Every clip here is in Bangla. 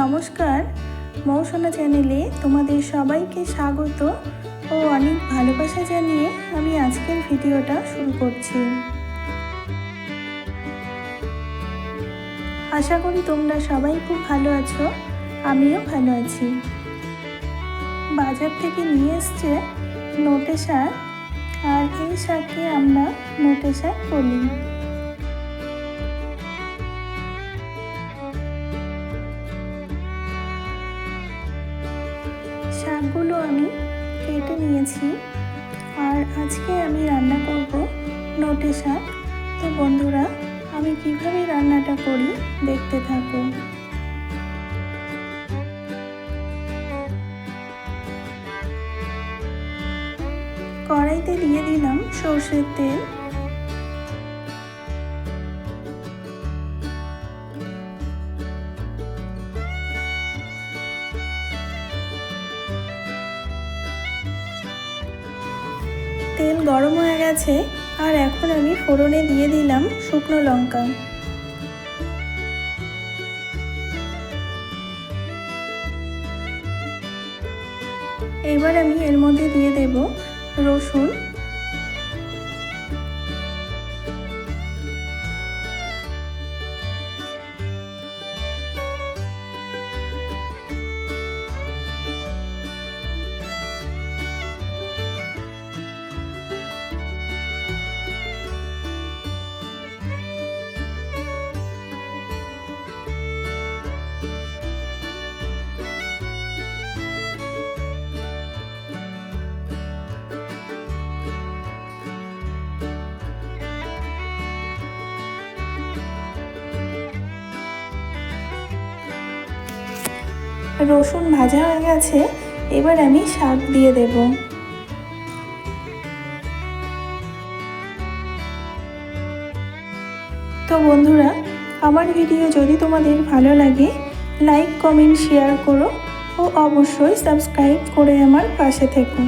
নমস্কার। মৌসুনা চ্যানেলে তোমাদের সবাইকে স্বাগত ও অনেক ভালোবাসা জানিয়ে আমি আজকের ভিডিওটা শুরু করছি। আশা করি তোমরা সবাই খুব ভালো আছো, আমিও ভালো আছি। বাজার থেকে নিয়ে এসছে নোটে শাক আর এই শাককে আমরা নোটে শাক বলি। নিয়েছি আর আজকে আমি রান্না করব নোটে শাক। তো বন্ধুরা, আমি কীভাবে রান্নাটা করি দেখতে থাকো কড়াইতে দিয়ে দিলাম সর্ষের তেল। গরম হয়ে গেছে, আর এখন আমি ফোড়নে দিয়ে দিলাম শুকনো লঙ্কা। এবার আমি এর মধ্যে দিয়ে দেব রসুন। রসুন ভাজা হয়ে গেছে, এবার আমি শাক দিয়ে দেব। তো বন্ধুরা, আমার ভিডিও যদি তোমাদের ভালো লাগে, লাইক, কমেন্ট, শেয়ার করো ও অবশ্যই সাবস্ক্রাইব করে আমার পাশে থেকো।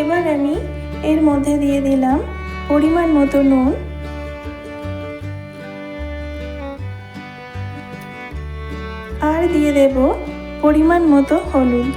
এবার আমি এর মধ্যে দিয়ে দিলাম পরিমাণ মতো নুন। আর দিয়ে দেব পরিমাণ মতো হলুদ।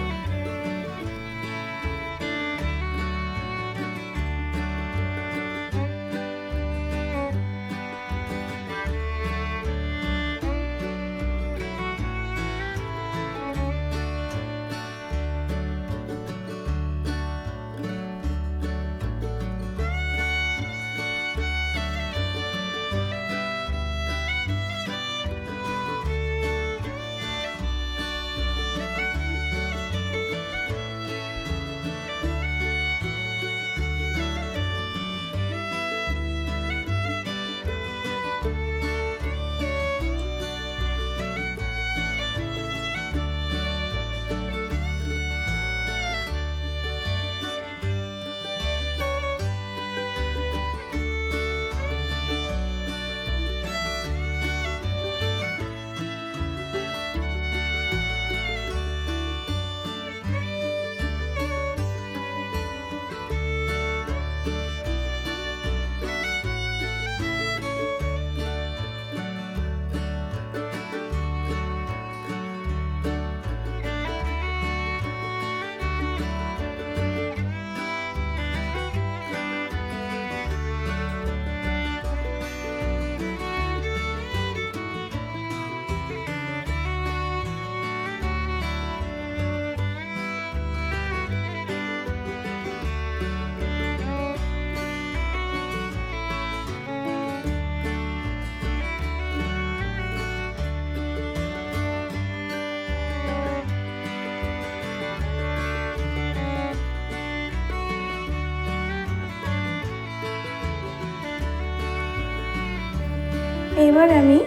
এবার আমি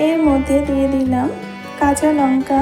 এর মধ্যে দিয়ে দিলাম কাঁচা লঙ্কা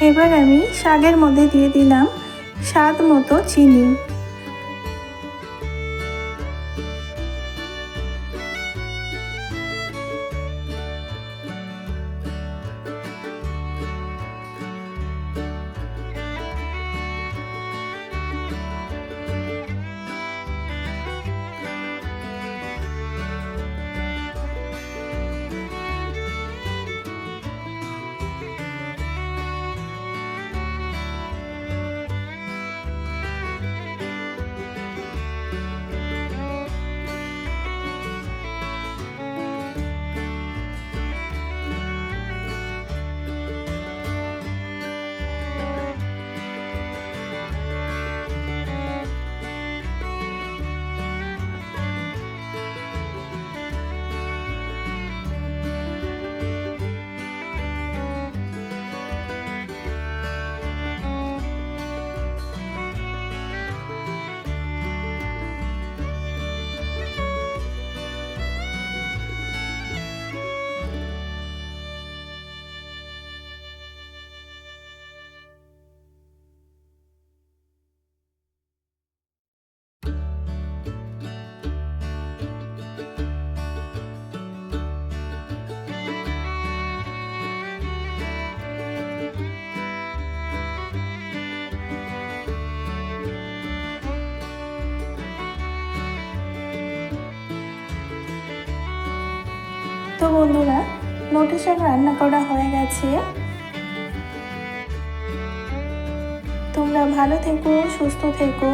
এবার আমি শাকের মধ্যে দিয়ে দিলাম স্বাদ মতো চিনি। তো বন্ধুরা, নোটে শাক রান্না করা হয়ে গেছে। তোমরা ভালো থেকো, সুস্থ থেকো,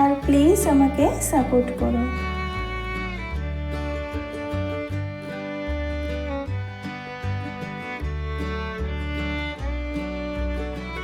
আর প্লিজ আমাকে সাপোর্ট করো।